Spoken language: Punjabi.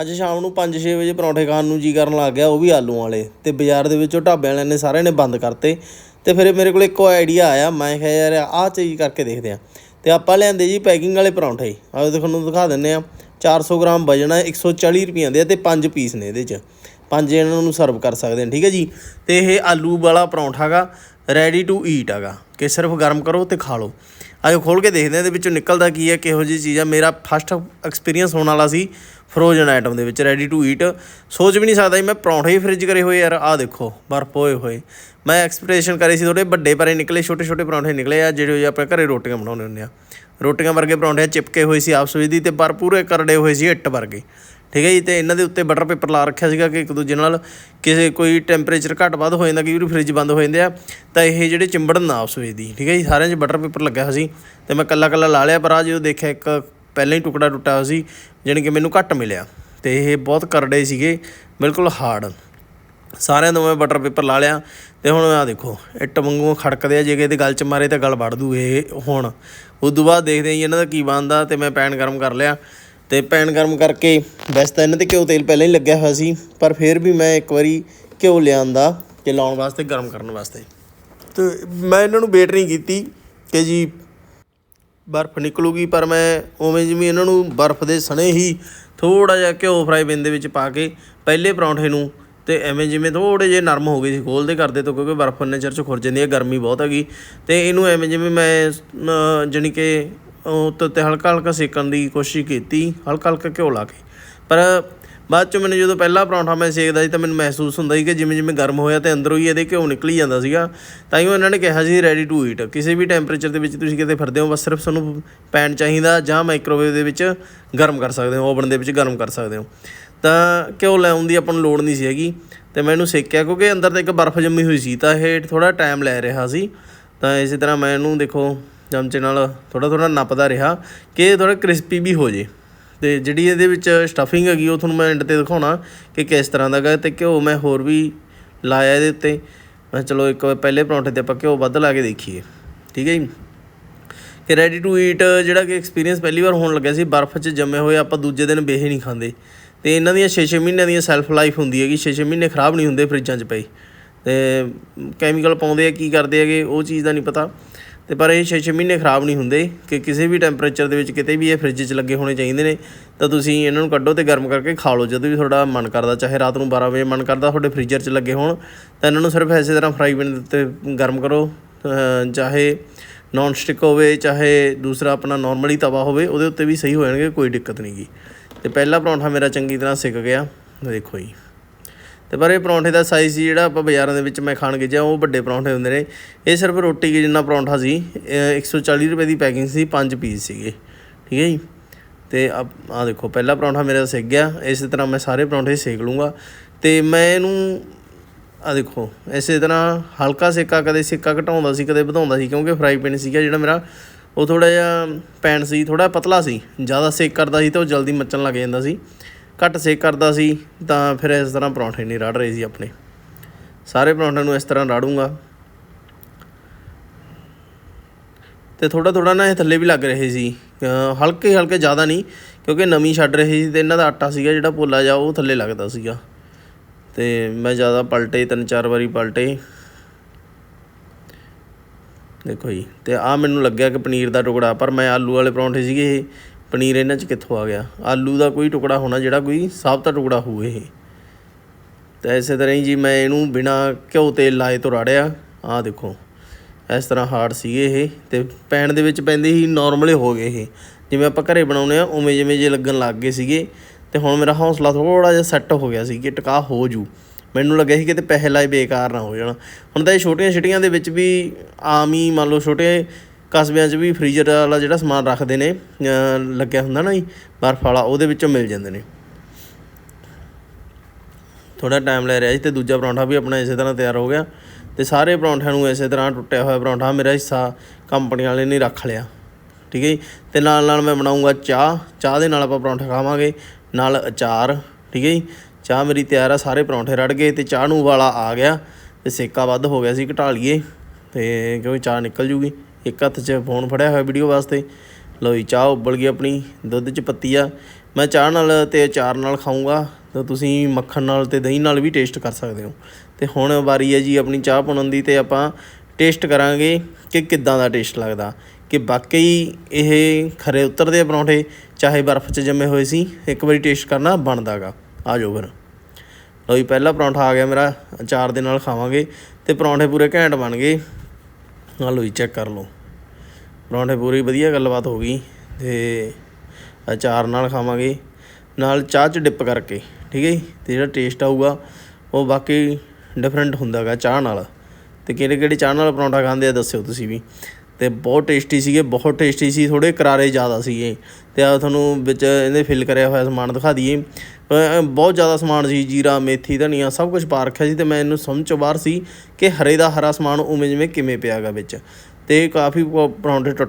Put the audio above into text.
ਅੱਜ ਸ਼ਾਮ ਨੂੰ 5-6 ਵਜੇ ਪਰੌਂਠੇ ਖਾਣ ਨੂੰ ਜੀ ਕਰਨ ਲੱਗ ਗਿਆ, ਉਹ ਵੀ ਆਲੂ ਵਾਲੇ। ਤੇ ਬਾਜ਼ਾਰ ਦੇ ਵਿੱਚੋਂ ਢਾਬੇ ਵਾਲਿਆਂ ਨੇ ਸਾਰਿਆਂ ਨੇ ਬੰਦ ਕਰਤੇ। ਤੇ ਫਿਰ ਮੇਰੇ ਕੋਲ ਇੱਕੋ ਆਈਡੀਆ ਆਇਆ, ਮੈਂ ਕਿਹਾ ਯਾਰ ਆਹ ਚੀਜ਼ ਕਰਕੇ ਦੇਖਦੇ ਆ। ਤੇ ਆਪਾਂ ਲਿਆਂਦੇ ਜੀ ਪੈਕਿੰਗ ਵਾਲੇ ਪਰੌਂਠੇ। ਆਹ ਤੁਹਾਨੂੰ ਦਿਖਾ ਦਿੰਨੇ ਆ। 400 ਗ੍ਰਾਮ ਵਜਨ ਹੈ 140 ਰੁਪਈਆਂ ਦੇ ਆ ਤੇ 5 ਪੀਸ ਨੇ ਇਹਦੇ 'ਚ। ਪੰਜ ਇਹਨਾਂ ਨੂੰ ਸਰਵ ਕਰ ਸਕਦੇ ਨੇ ਠੀਕ ਹੈ ਜੀ? ਤੇ ਇਹ ਆਲੂ ਵਾਲਾ ਪਰੌਂਠਾ ਗਾ ਰੈਡੀ ਟੂ ਈਟ ਹੈਗਾ ਕਿ ਸਿਰਫ ਗਰਮ ਕਰੋ ਤੇ ਖਾ ਲਓ। ਆਜੋ ਖੋਲ ਕੇ ਦੇਖਦੇ ਹਾਂ ਇਹਦੇ ਵਿੱਚੋਂ ਨਿਕਲਦਾ ਕੀ ਹੈ, ਕਿਹੋ ਜਿਹੀ ਚੀਜ਼ ਆ। ਮੇਰਾ ਫਸਟ ਐਕਸਪੀਰੀਅੰਸ ਹੋਣ ਵਾਲਾ ਸੀ ਫਰੋਜ਼ਨ ਆਈਟਮ ਦੇ ਵਿੱਚ ਰੈਡੀ ਟੂ ਈਟ ਸੋਚ ਵੀ ਨਹੀਂ ਸਕਦਾ ਜੀ, ਮੈਂ ਪਰੌਂਠੇ ਹੀ ਫ੍ਰਿਜ ਕਰੇ ਹੋਏ ਯਾਰ, ਆਹ ਦੇਖੋ, ਬਰਫ ਹੋਏ ਹੋਏ। ਮੈਂ ਐਕਸਪੈਕਟੇਸ਼ਨ ਕਰੀ ਸੀ ਥੋੜੇ ਵੱਡੇ ਪਰੇ ਨਿਕਲੇ, ਛੋਟੇ ਛੋਟੇ ਪਰੌਂਠੇ ਨਿਕਲੇ ਆ, ਜਿਹੜੇ ਆਪਣੇ ਘਰੇ ਰੋਟੀਆਂ ਬਣਾਉਂਦੇ ਹੁੰਦੇ ਆ। ਰੋਟੀਆਂ ਵਰਗੇ ਪਰੌਂਠੇ ਚਿਪਕੇ ਹੋਏ ਸੀ ਆਪਸ ਵਿੱਚ ਦੀ ਤੇ ਪਰ ਪੂਰੇ ਕਰੜੇ ਹੋਏ ਸੀ, ਇੱਟ ਵਰਗੇ। ਠੀਕ ਹੈ ਜੀ, ਤੇ ਇਹਨਾਂ ਦੇ ਉੱਤੇ ਬਟਰ ਪੇਪਰ ਲਾ ਰੱਖਿਆ ਸੀਗਾ ਕਿ ਇੱਕ ਦੂਜੇ ਨਾਲ ਕਿਸੇ ਕੋਈ ਟੈਂਪਰੇਚਰ ਘੱਟ ਵੱਧ ਹੋ ਜਾਂਦਾ ਕਈ ਵੀ ਫ੍ਰਿਜ ਬੰਦ ਹੋ ਜਾਂਦੇ ਆ, ਤਾਂ ਇਹ ਜਿਹੜੇ ਚਿੰਬੜਨ ਨਾ ਆਪਸ ਵਿੱਚ ਦੀ, ਠੀਕ ਹੈ ਜੀ, ਸਾਰਿਆਂ 'ਚ ਬਟਰ ਪੇਪਰ ਲੱਗਿਆ ਹੋਇਆ ਸੀ, ਤੇ ਮੈਂ ਕੱਲਾ ਕੱਲਾ ਲਾ ਲਿਆ, ਪਰ ਆ ਜਦੋਂ ਦੇਖਿਆ ਇੱਕ ਪਹਿਲਾਂ ਹੀ ਟੁਕੜਾ ਟੁੱਟਾ ਹੋਇਆ ਸੀ, ਜਾਣੀ ਕਿ ਮੈਨੂੰ ਘੱਟ ਮਿਲਿਆ, ਤੇ ਇਹ ਬਹੁਤ ਕਰੜੇ ਸੀਗੇ, ਬਿਲਕੁਲ ਹਾਰਡ ਸਾਰਿਆਂ ਨੂੰ ਮੈਂ ਬਟਰ ਪੇਪਰ ਲਾ ਲਿਆ, ਤੇ ਹੁਣ ਆ ਦੇਖੋ, ਇੱਟ ਵਾਂਗੂ ਖੜਕਦੇ ਆ, ਜੇ ਕਿਤੇ ਗੱਲ ਚ ਮਾਰੇ ਤਾਂ ਗੱਲ ਵੜ ਦੂ ਇਹ ਹੁਣ। ਉਸ ਤੋਂ ਬਾਅਦ ਦੇਖਦੇ ਆ ਜੀ ਇਹਨਾਂ ਦਾ ਕੀ ਬਣਦਾ, ਤੇ ਮੈਂ ਪੈਨ ਗਰਮ ਕਰ ਲਿਆ ਤੇ ਪੈਨ ਗਰਮ ਕਰਕੇ ਵੈਸੇ ਤਾਂ ਇਹਨਾਂ ਤੇ ਘਿਓ ਤੇਲ ਪਹਿਲਾਂ ਹੀ ਲੱਗਿਆ ਹੋਇਆ ਸੀ ਪਰ ਫਿਰ ਵੀ ਮੈਂ ਇੱਕ ਵਾਰੀ ਘਿਓ ਲਿਆਂਦਾ ਕਿ ਲਾਉਣ ਵਾਸਤੇ ਗਰਮ ਕਰਨ ਵਾਸਤੇ। ਤੇ ਮੈਂ ਇਹਨਾਂ ਨੂੰ ਵੇਟ ਨਹੀਂ ਕੀਤੀ ਕਿ ਜੀ ਬਰਫ਼ ਨਿਕਲੂਗੀ ਪਰ ਮੈਂ ਉਵੇਂ ਜਿਵੇਂ ਇਹਨਾਂ ਨੂੰ ਬਰਫ਼ ਦੇ ਸਣੇ ਹੀ ਥੋੜਾ ਜਿਹਾ ਘਿਓ ਫਰਾਈ ਪੈਨ ਦੇ ਵਿੱਚ ਪਾ ਕੇ ਪਹਿਲੇ ਪਰੌਂਠੇ ਨੂੰ ਤੇ ਐਵੇਂ ਜਿਵੇਂ ਥੋੜੇ ਜਿਹੇ ਨਰਮ ਹੋ ਗਏ ਸੀ ਖੋਲਦੇ ਕਰਦੇ ਤੋਂ ਕਿਉਂਕਿ ਬਰਫ਼ ਨੇ ਚਿਰ ਚ ਖੁਰ ਜਾਂਦੀ ਹੈ ਗਰਮੀ ਬਹੁਤ ਹੈਗੀ। ਤੇ ਇਹਨੂੰ ਐਵੇਂ ਜਿਵੇਂ ਮੈਂ ਅਹ, ਜਾਣੀ ਕਿ ਉਹ ਤੋਂ ਤੇ ਹਲਕਾ ਹਲਕਾ ਸੇਕਣ ਦੀ ਕੋਸ਼ਿਸ਼ ਕੀਤੀ, ਹਲਕਾ ਹਲਕਾ ਘਿਓ ਲਾ ਕੇ। ਪਰ ਬਾਅਦ ਚ ਮੈਨੂੰ ਜਦੋਂ ਪਹਿਲਾ ਪਰੌਂਠਾ ਮੈਂ ਸੇਕਦਾ ਸੀ ਤਾਂ ਮੈਨੂੰ ਮਹਿਸੂਸ ਹੁੰਦਾ ਸੀ ਕਿ ਜਿਵੇਂ ਜਿਵੇਂ ਗਰਮ ਹੋਇਆ ਤੇ ਅੰਦਰੋਂ ਹੀ ਇਹਦੇ ਘਿਓ ਨਿਕਲੀ ਜਾਂਦਾ ਸੀਗਾ, ਤਾਂ ਹੀ ਇਹਨਾਂ ਨੇ ਕਿਹਾ ਸੀ ਰੈਡੀ ਟੂ ਈਟ ਕਿਸੇ ਵੀ ਟੈਂਪਰੇਚਰ ਦੇ ਵਿੱਚ ਤੁਸੀਂ ਕਿਤੇ ਫਿਰਦੇ ਹੋ, ਬਸ ਸਿਰਫ ਤੁਹਾਨੂੰ ਪੈਨ ਚਾਹੀਦਾ ਜਾਂ ਮਾਈਕ੍ਰੋਵੇਵ ਦੇ ਵਿੱਚ ਗਰਮ ਕਰ ਸਕਦੇ ਹੋ ਓਵਨ ਦੇ ਵਿੱਚ ਗਰਮ ਕਰ ਸਕਦੇ ਹੋ। ਤਾਂ ਘਿਓ ਲੈਣ ਦੀ ਆਪਾਂ ਨੂੰ ਲੋੜ ਨਹੀਂ ਸੀ ਹੈਗੀ। ਤੇ ਮੈਂ ਇਹਨੂੰ ਸੇਕਿਆ ਕਿਉਂਕਿ ਅੰਦਰ ਤਾਂ ਇੱਕ ਬਰਫ਼ ਜੰਮੀ ਹੋਈ ਸੀ, ਤਾਂ ਇਹ ਥੋੜਾ ਟਾਈਮ ਲੈ ਰਿਹਾ ਸੀ। ਤਾਂ ਇਸੇ ਤਰ੍ਹਾਂ ਮੈਂ ਇਹਨੂੰ ਦੇਖੋ ਚਮਚੇ ਨਾਲ ਥੋੜਾ ਥੋੜਾ ਨੱਪਦਾ ਰਿਹਾ ਕਿ ਇਹ ਥੋੜਾ ਕ੍ਰਿਸਪੀ ਵੀ ਹੋ ਜੇ। ਤੇ ਜਿਹੜੀ ਇਹਦੇ ਵਿੱਚ ਸਟਫਿੰਗ ਹੈਗੀ, ਉਹ ਤੁਹਾਨੂੰ ਮੈਂ ਐਂਡ ਤੇ ਦਿਖਾਉਣਾ ਕਿ ਕਿਸ ਤਰ੍ਹਾਂ ਦਾ ਗਾ ਤੇ ਘਿਓ ਮੈਂ ਹੋਰ ਵੀ ਲਾਇਆ ਇਹਦੇ ਉੱਤੇ। ਮੈਂ ਚਲੋ ਇੱਕ ਵਾਰ ਪਹਿਲੇ ਪਰੌਂਠੇ ਤੇ ਆਪਾਂ ਘਿਓ ਵੱਧ ਲਾ ਕੇ ਦੇਖੀਏ। ਠੀਕ ਹੈ ਜੀ? ਕਿ ਰੈਡੀ ਟੂ ਈਟ ਜਿਹੜਾ ਕਿ ਐਕਸਪੀਰੀਅੰਸ ਪਹਿਲੀ ਵਾਰ ਹੋਣ ਲੱਗਿਆ ਸੀ, ਬਰਫ਼ 'ਚ ਜੰਮੇ ਹੋਏ ਆਪਾਂ ਦੂਜੇ ਦਿਨ ਬੇਹੇ ਨਹੀਂ ਖਾਂਦੇ। ਤੇ ਇਹਨਾਂ ਦੀਆਂ 6-6 ਮਹੀਨਿਆਂ ਦੀਆਂ ਸੈਲਫ ਲਾਈਫ ਹੁੰਦੀ ਹੈਗੀ 6-6 ਮਹੀਨੇ ਖਰਾਬ ਨਹੀਂ ਹੁੰਦੇ ਫਰਿੱਜਾਂ 'ਚ ਪਏ। ਤੇ ਕੈਮੀਕਲ ਪਾਉਂਦੇ ਆ, ਕੀ ਕਰਦੇ ਹੈਗੇ, ਉਹ ਚੀਜ਼ ਦਾ ਨਹੀਂ ਪਤਾ। ਤੇ ਪਰ ਇਹ 6-6 ਮਹੀਨੇ ਖਰਾਬ ਨਹੀਂ ਹੁੰਦੇ ਕਿ ਕਿਸੇ ਵੀ ਟੈਂਪਰੇਚਰ ਦੇ ਵਿੱਚ ਕਿਤੇ ਵੀ ਇਹ ਫ੍ਰਿਜ 'ਚ ਲੱਗੇ ਹੋਣੇ ਚਾਹੀਦੇ ਨੇ, ਤਾਂ ਤੁਸੀਂ ਇਹਨਾਂ ਨੂੰ ਕੱਢੋ ਤੇ ਗਰਮ ਕਰਕੇ ਖਾ ਲਓ। ਜਦੋਂ ਵੀ ਤੁਹਾਡਾ ਮਨ ਕਰਦਾ, ਚਾਹੇ ਰਾਤ ਨੂੰ 12 ਵਜੇ ਮਨ ਕਰਦਾ ਤੁਹਾਡੇ ਫ੍ਰੀਜ਼ਰ 'ਚ ਲੱਗੇ ਹੋਣ, ਤਾਂ ਇਹਨਾਂ ਨੂੰ ਸਿਰਫ ਐਸੇ ਤਰ੍ਹਾਂ ਫਰਾਈ ਪੈਨ ਦੇ ਉੱਤੇ ਗਰਮ ਕਰੋ। ਚਾਹੇ ਨੌਨ ਸਟਿਕ ਹੋਵੇ, ਚਾਹੇ ਦੂਸਰਾ ਆਪਣਾ ਨਾਰਮਲੀ ਤਵਾ ਹੋਵੇ, ਉਹਦੇ ਉੱਤੇ ਵੀ ਸਹੀ ਹੋ ਜਾਣਗੇ, ਕੋਈ ਦਿੱਕਤ ਨਹੀਂ ਗੀ। ਤੇ ਪਹਿਲਾ ਪਰੌਂਠਾ ਮੇਰਾ ਚੰਗੀ ਤਰ੍ਹਾਂ ਸਿੱਕ ਗਿਆ। ਦੇਖੋ ਜੀ। ਤੇ ਪਰ ਇਹ ਪਰੌਂਠੇ ਦਾ ਸਾਈਜ਼ ਸੀ ਜਿਹੜਾ ਆਪਾਂ ਬਾਜ਼ਾਰਾਂ ਦੇ ਵਿੱਚ ਮੈਂ ਖਾਣ ਗਿਆ ਉਹ ਵੱਡੇ ਪਰੌਂਠੇ ਹੁੰਦੇ ਨੇ, ਇਹ ਸਿਰਫ ਰੋਟੀ ਕੇ ਜਿੰਨਾ ਪਰੌਂਠਾ ਸੀ, ਇਹ 140 ਰੁਪਏ ਦੀ ਪੈਕਿੰਗ ਸੀ, ਪੰਜ ਪੀਸ ਸੀਗੇ, ਠੀਕ ਹੈ ਜੀ? ਤੇ ਆ ਦੇਖੋ, ਪਹਿਲਾ ਪਰੌਂਠਾ ਮੇਰਾ ਸਿੱਕ ਗਿਆ, ਇਸੇ ਤਰ੍ਹਾਂ ਮੈਂ ਸਾਰੇ ਪਰੌਂਠੇ ਸੇਕ ਲੂੰਗਾ। ਤੇ ਮੈਂ ਇਹਨੂੰ ਆ ਦੇਖੋ, ਇਸੇ ਤਰ੍ਹਾਂ ਹਲਕਾ ਸੇਕਾ ਕਦੇ ਸੇਕਾ ਘਟਾਉਂਦਾ ਸੀ, ਕਦੇ ਵਧਾਉਂਦਾ ਸੀ, ਕਿਉਂਕਿ ਫਰਾਈ ਪੈਨ ਸੀਗਾ ਜਿਹੜਾ ਮੇਰਾ, ਉਹ ਥੋੜਾ ਜਿਹਾ ਪੈਨ ਸੀ ਥੋੜਾ ਪਤਲਾ ਸੀ, ਜ਼ਿਆਦਾ ਸੇਕ ਕਰਦਾ ਸੀ ਤਾਂ ਉਹ ਜਲਦੀ ਮੱਚਣ ਲੱਗ ਜਾਂਦਾ ਸੀ। ਘੱਟ ਸੇਕ ਕਰਦਾ ਸੀ, ਤਾਂ ਫਿਰ ਇਸ ਤਰ੍ਹਾਂ ਪਰੌਂਠੇ ਨਹੀਂ ਰੜ ਰਹੇ ਸੀ ਆਪਣੇ। ਸਾਰੇ ਪਰੌਂਠਿਆਂ ਨੂੰ ਇਸ ਤਰ੍ਹਾਂ ਰਾੜੂੰਗਾ। ਤੇ ਥੋੜਾ ਥੋੜਾ ਨਾ ਇਹ ਥੱਲੇ ਵੀ ਲੱਗ ਰਹੇ ਸੀ। ਹਲਕੇ ਹਲਕੇ ਜ਼ਿਆਦਾ ਨਹੀਂ, ਕਿਉਂਕਿ ਨਵੀਂ ਛੱਡ ਰਹੀ ਸੀ ਤੇ ਇਹਨਾਂ ਦਾ ਆਟਾ ਸੀਗਾ ਜਿਹੜਾ ਪੋਲਾ ਜਾ ਉਹ ਥੱਲੇ ਲੱਗਦਾ ਸੀਗਾ। ਤੇ ਮੈਂ ਜ਼ਿਆਦਾ ਪਲਟੇ, ਤਿੰਨ ਚਾਰ ਵਾਰੀ ਪਲਟੇ। ਦੇਖੋ ਜੀ, ਤੇ ਆ ਮੈਨੂੰ ਲੱਗਿਆ ਕਿ ਪਨੀਰ ਦਾ ਟੁਕੜਾ, ਪਰ ਮੈਂ ਆਲੂ ਵਾਲੇ ਪਰੌਂਠੇ ਸੀਗੇ ਇਹ। ਪਨੀਰ ਇਹਨਾਂ 'ਚ ਕਿੱਥੋਂ ਆ ਗਿਆ? ਆਲੂ ਦਾ ਕੋਈ ਟੁਕੜਾ ਹੋਣਾ, ਜਿਹੜਾ ਕੋਈ ਸਾਬਤਾ ਟੁਕੜਾ ਹੋਵੇ ਇਹ। ਤਾਂ ਇਸੇ ਤਰ੍ਹਾਂ ਹੀ ਜੀ ਮੈਂ ਇਹਨੂੰ ਬਿਨਾ ਘਿਓ ਤੇਲ ਲਾਏ ਤੋਂ ਰਾੜਿਆ। ਆਹ ਦੇਖੋ, ਇਸ ਤਰ੍ਹਾਂ ਹਾਰਡ ਸੀਗੇ ਇਹ ਤੇ ਪੈਣ ਦੇ ਵਿੱਚ ਪੈਂਦੇ ਹੀ ਨਾਰਮਲੇ ਹੋ ਗਏ ਇਹ। ਜਿਵੇਂ ਆਪਾਂ ਘਰੇ ਬਣਾਉਨੇ ਆ ਉਵੇਂ ਜਿਵੇਂ ਜੇ ਲੱਗਣ ਲੱਗ ਗਏ ਸੀਗੇ। ਤੇ ਹੁਣ ਮੇਰਾ ਹੌਸਲਾ ਥੋੜਾ ਜਿਹਾ ਸੈੱਟ ਹੋ ਗਿਆ ਸੀ ਕਿ ਟਿਕਾ ਹੋ ਜੂ। ਮੈਨੂੰ ਲੱਗਿਆ ਸੀ ਕਿਤੇ ਪੈਸੇ ਲਾਏ ਬੇਕਾਰ ਨਾ ਹੋ ਜਾਣ। ਹੁਣ ਤਾਂ ਇਹ ਛੋਟੀਆਂ ਛਿਟੀਆਂ ਦੇ ਵਿੱਚ ਵੀ ਆਮ ਹੀ ਮੰਨ ਲਓ ਛੋਟੇ ਕਸਬਿਆਂ 'ਚ ਵੀ ਫ੍ਰੀਜ਼ਰ ਵਾਲਾ ਜਿਹੜਾ ਸਮਾਨ ਰੱਖਦੇ ਨੇ ਲੱਗਿਆ ਹੁੰਦਾ ਨਾ ਜੀ, ਬਰਫ਼ ਵਾਲਾ, ਉਹਦੇ ਵਿੱਚੋਂ ਮਿਲ ਜਾਂਦੇ ਨੇ। ਥੋੜਾ ਟਾਈਮ ਲੈ ਰਿਹਾ ਜੀ, ਤੇ ਦੂਜਾ ਪਰੌਂਠਾ ਵੀ ਆਪਣਾ ਇਸੇ ਤਰ੍ਹਾਂ ਤਿਆਰ ਹੋ ਗਿਆ। ਤੇ ਸਾਰੇ ਪਰੌਂਠਿਆਂ ਨੂੰ ਇਸੇ ਤਰ੍ਹਾਂ ਟੁੱਟਿਆ ਹੋਇਆ ਪਰੌਂਠਾ ਮੇਰਾ ਹਿੱਸਾ ਕੰਪਨੀ ਵਾਲੇ ਨੇ ਰੱਖ ਲਿਆ। ਠੀਕ ਹੈ ਜੀ? ਤੇ ਨਾਲ ਨਾਲ ਮੈਂ ਬਣਾਉਂਗਾ ਚਾਹ। ਚਾਹ ਦੇ ਨਾਲ ਆਪਾਂ ਪਰੌਂਠਾ ਖਾਵਾਂਗੇ। ਨਾਲ ਅਚਾਰ। ਠੀਕ ਹੈ ਜੀ? ਚਾਹ ਮੇਰੀ ਤਿਆਰ ਆ, ਸਾਰੇ ਪਰੌਂਠੇ ਰੜ ਗਏ ਤੇ ਚਾਹ ਨੂੰ ਵਾਲਾ ਆ ਗਿਆ। ਤੇ ਸੇਕਾ ਵੱਧ ਹੋ ਗਿਆ ਸੀ ਘਟਾ ਲਈਏ। ਤੇ ਕਿਉਂਕਿ ਚਾਹ ਨਿਕਲ ਜੂਗੀ। ਇੱਕ ਹੱਥ 'ਚ ਫੋਨ ਫੜਿਆ ਹੋਇਆ ਵੀਡੀਓ ਵਾਸਤੇ। ਲਓ ਜੀ, ਚਾਹ ਉਬਲ ਗਈ ਆਪਣੀ, ਦੁੱਧ 'ਚ ਪੱਤੀ ਆ। ਮੈਂ ਚਾਹ ਨਾਲ ਤੇ ਅਚਾਰ ਨਾਲ ਖਾਊਂਗਾ, ਤਾਂ ਤੁਸੀਂ ਮੱਖਣ ਨਾਲ ਤੇ ਦਹੀਂ ਨਾਲ ਵੀ ਟੇਸਟ ਕਰ ਸਕਦੇ ਹੋ। ਤੇ ਹੁਣ ਵਾਰੀ ਹੈ ਜੀ ਆਪਣੀ ਚਾਹ ਬਣਨ ਦੀ ਤੇ ਆਪਾਂ ਟੇਸਟ ਕਰਾਂਗੇ ਕਿ ਕਿੱਦਾਂ ਦਾ ਟੇਸਟ ਲੱਗਦਾ। ਕਿ ਵਾਕਈ ਇਹ ਖਰੇ ਉਤਰਦੇ ਆ ਪਰੌਂਠੇ, ਚਾਹੇ ਬਰਫ਼ 'ਚ ਜੰਮੇ ਹੋਏ ਸੀ, ਇੱਕ ਵਾਰੀ ਟੇਸਟ ਕਰਨਾ ਬਣਦਾਗਾ। ਆ ਜਾਓ ਫਿਰ। ਲਓ ਜੀ, ਪਹਿਲਾ ਪਰੌਂਠਾ ਆ ਗਿਆ ਮੇਰਾ, ਅਚਾਰ ਦੇ ਨਾਲ ਖਾਵਾਂਗੇ ਤੇ ਪਰੌਂਠੇ ਪੂਰੇ ਘੈਂਟ ਬਣ ਗਏ। ਆ ਲਓ ਜੀ ਚੈੱਕ ਕਰ ਲਓ। ਪਰੌਂਠੇ ਪੂਰੀ ਵਧੀਆ ਗੱਲਬਾਤ ਹੋ ਗਈ ਤੇ ਅਚਾਰ ਨਾਲ ਖਾਵਾਂਗੇ। ਨਾਲ ਚਾਹ 'ਚ ਡਿਪ ਕਰਕੇ, ਠੀਕ ਹੈ ਜੀ? ਤੇ ਜਿਹੜਾ ਟੇਸਟ ਆਊਗਾ, ਉਹ ਬਾਕੀ ਡਿਫਰੈਂਟ ਹੁੰਦਾਗਾ ਚਾਹ ਨਾਲ। ਤੇ ਕਿਹੜੇ ਕਿਹੜੇ ਚਾਹ ਨਾਲ ਪਰੌਂਠਾ ਖਾਂਦੇ ਆ ਦੱਸਿਓ ਤੁਸੀਂ ਵੀ। ਤੇ ਬਹੁਤ ਟੇਸਟੀ ਸੀਗੇ, ਬਹੁਤ ਟੇਸਟੀ ਸੀ ਥੋੜੇ ਕਰਾਰੇ ਜ਼ਿਆਦਾ ਸੀਗੇ। ਤੇ ਆ ਤੁਹਾਨੂੰ ਵਿੱਚ ਇਹਦੇ ਫਿਲ ਕਰਿਆ ਹੋਇਆ ਸਮਾਨ ਦਿਖਾ ਦਈਏ। ਬਹੁਤ ਜ਼ਿਆਦਾ ਸਮਾਨ ਸੀ, ਜੀਰਾ, ਮੇਥੀ, ਧਨੀਆ, ਸਭ ਕੁਝ ਪਾ ਰੱਖਿਆ ਸੀ ਤੇ ਮੈਂ ਇਹਨੂੰ ਸਮਝ 'ਚ ਬਾਹਰ ਸੀ ਕਿ ਹਰੇ ਦਾ ਹਰਾ ਸਮਾਨ ਉਵੇਂ ਜਿਵੇਂ ਕਿਵੇਂ ਪਿਆ ਪਿਆਗਾ ਵਿੱਚ ਤੇ ਕਾਫੀ ਪ- ਪਰੌਂਠੇ ਟੁੱਟ